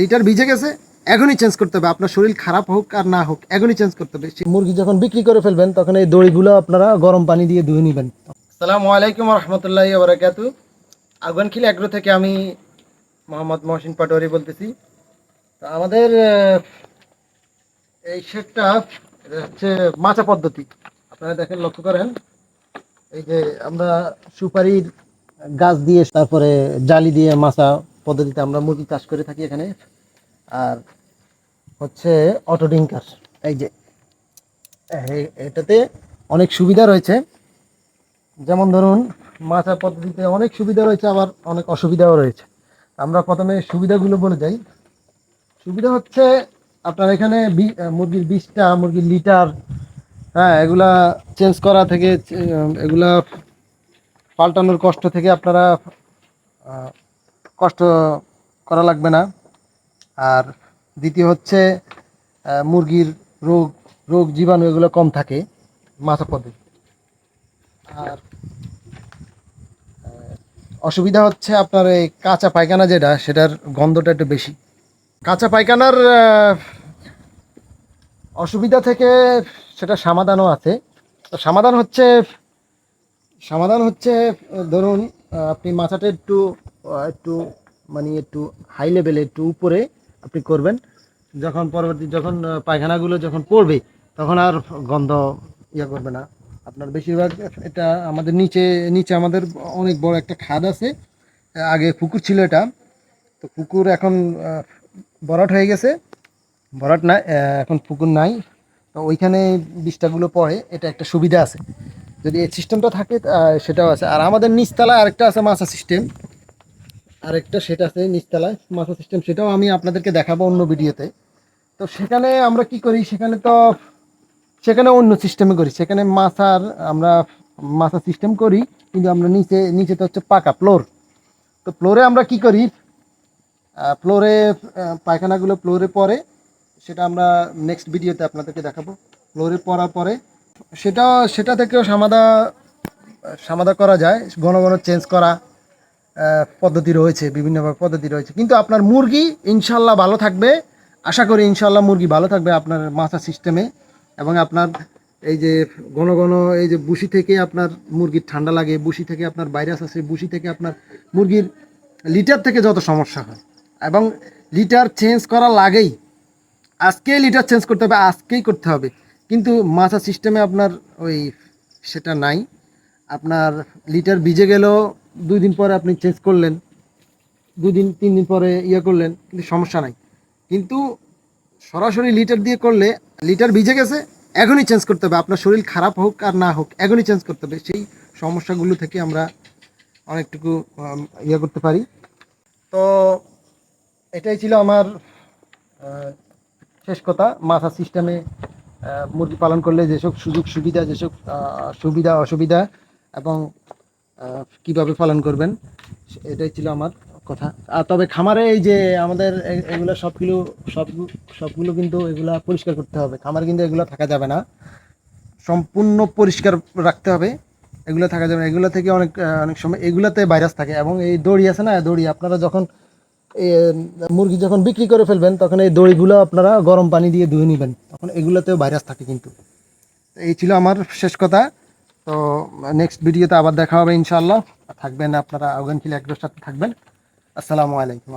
Litre ভিজে গেছে, এখনই চেঞ্জ করতে হবে। আপনার শরীর খারাপ হোক আর না হোক, এখনই চেঞ্জ করতে হবে। মুরগি যখন বিক্রি করে ফেলবেন, তখন এই দড়িগুলো আপনারা গরম পানি দিয়ে ধুয়ে নেবেন। সালামু আলাইকুম রহমতুল্লাহ বারাকাত আফগানখিল অ্যাগ্রো থেকে আমি মোহাম্মদ মহসিন পাটোয়ারি বলতেছি। তো আমাদের এই শেডটা হচ্ছে মাচা পদ্ধতি। আপনারা দেখেন, লক্ষ্য করেন। এই যে আমরা সুপারির গাছ দিয়ে, তারপরে জালি দিয়ে মাছা পদ্ধতিতে আমরা মুরগি চাষ করে থাকি এখানে। আর হচ্ছে অটো ডিঙ্কার এই যে এটাতে অনেক সুবিধা রয়েছে। যেমন ধরুন মাছা পদ্ধতিতে অনেক সুবিধা রয়েছে, আবার অনেক অসুবিধাও রয়েছে। আমরা প্রথমে সুবিধাগুলো বলে যাই। সুবিধা হচ্ছে, আপনার এখানে মুরগির বিষটা মুরগির লিটার হ্যাঁ এগুলা চেঞ্জ করা থেকে, এগুলা পাল্টানোর কষ্ট থেকে আপনারা কষ্ট করা লাগবে না। আর দ্বিতীয় হচ্ছে মুরগির রোগ রোগ জীবাণু এগুলো কম থাকে মাথা পদ্ধতি আর অসুবিধা হচ্ছে আপনার এই কাঁচা পায়খানা যেটা, সেটার গন্ধটা একটু বেশি। কাঁচা পায়খানার অসুবিধা থেকে সেটা সমাধানও আছে। তো সমাধান হচ্ছে সমাধান হচ্ছে, ধরুন আপনি মাথাটা একটু একটু মানে একটু হাই লেভেলে একটু উপরে আপনি করবেন। যখন পরবর্তী যখন পায়খানাগুলো যখন পড়বে তখন আর গন্ধ ইয়ে করবে না। আপনার বেশিরভাগ এটা আমাদের নিচে নিচে আমাদের অনেক বড় একটা খাদ আছে। আগে পুকুর ছিল এটা। তো পুকুর এখন ভরাট হয়ে গেছে। নাই আহ, এখন পুকুর নাই। তো ওইখানে বীজটাগুলো পড়ে এটা একটা সুবিধা আছে। যদি এই সিস্টেমটা থাকে সেটাও আছে। আর আমাদের নিচতলায় আরেকটা আছে মাছা সিস্টেম আরেকটা সেটা আছে নিচতলায় মাছা সিস্টেম সেটাও আমি আপনাদেরকে দেখাবো অন্য ভিডিওতে। তো সেখানে আমরা কি করি? সেখানে তো, সেখানে অন্য সিস্টেমে করি। সেখানে মাছার আমরা মাছা সিস্টেম করি, কিন্তু আমরা নিচে নিচে তো হচ্ছে পাকা ফ্লোর তো ফ্লোরে আমরা কি করি? ফ্লোরে পায়খানাগুলো ফ্লোরে পরে সেটা আমরা নেক্সট ভিডিওতে আপনাদেরকে দেখাবো। ফ্লোরে পড়ার পরে, সেটা সেটা থেকেও সমাধা সমাধা করা যায়, ঘন ঘন চেঞ্জ করা। পদ্ধতি রয়েছে, বিভিন্নভাবে পদ্ধতি রয়েছে। কিন্তু আপনার মুরগি ইনশাল্লাহ ভালো থাকবে। আশা করি ইনশাল্লাহ মুরগি ভালো থাকবে আপনার মাথা সিস্টেমে। এবং আপনার এই যে ঘন ঘন এই যে বুসি থেকে আপনার মুরগির ঠান্ডা লাগে, বুসি থেকে আপনার ভাইরাস আছে, বুসি থেকে আপনার মুরগির লিটার থেকে যত সমস্যা হয়। এবং লিটার চেঞ্জ করা লাগেই। আজকেই লিটার চেঞ্জ করতে হবে, আজকেই করতে হবে। কিন্তু মাথা সিস্টেমে আপনার ওই সেটা নাই। আপনার লিটার ভিজে গেলেও দুই দিন পরে আপনি চেঞ্জ করলেন, দুই দিন, তিন দিন পরে ইয়ে করলেন, কিন্তু সমস্যা নাই। কিন্তু সরাসরি লিটার দিয়ে করলে লিটার ভিজে গেছে, এখনই চেঞ্জ করতে হবে। আপনার শরীর খারাপ হোক আর না হোক, এখনই চেঞ্জ করতে হবে। সেই সমস্যাগুলো থেকে আমরা অনেকটুকু ইয়ে করতে পারি। তো এটাই ছিল আমার শেষ কথা। মাথা সিস্টেমে মুরগি পালন করলে যেসব সুযোগ সুবিধা যেসব সুবিধা অসুবিধা এবং কীভাবে পালন করবেন, এটাই ছিল আমার কথা। আর তবে খামারে এই যে আমাদের এগুলো সবগুলো, সব, সবগুলো কিন্তু এগুলা পরিষ্কার করতে হবে। খামারে কিন্তু এগুলো থাকা যাবে না। সম্পূর্ণ পরিষ্কার রাখতে হবে। এগুলো থাকা যাবে এগুলো থেকে অনেক অনেক সময় এগুলাতে ভাইরাস থাকে এবং এই দড়ি আছে না, দড়ি আপনারা যখন মুরগি যখন বিক্রি করে ফেলবেন, তখন এই দড়িগুলো আপনারা গরম পানি দিয়ে ধুয়ে নেবেন। তখন এগুলোতেও ভাইরাস থাকে কিন্তু। এই ছিল আমার শেষ কথা। তো নেক্সট ভিডিওতে আবার দেখা হবে ইনশাআল্লাহ। থাকবেন আপনারা আফগান খিল একটার সাথে থাকবেন। আসসালামু আলাইকুম।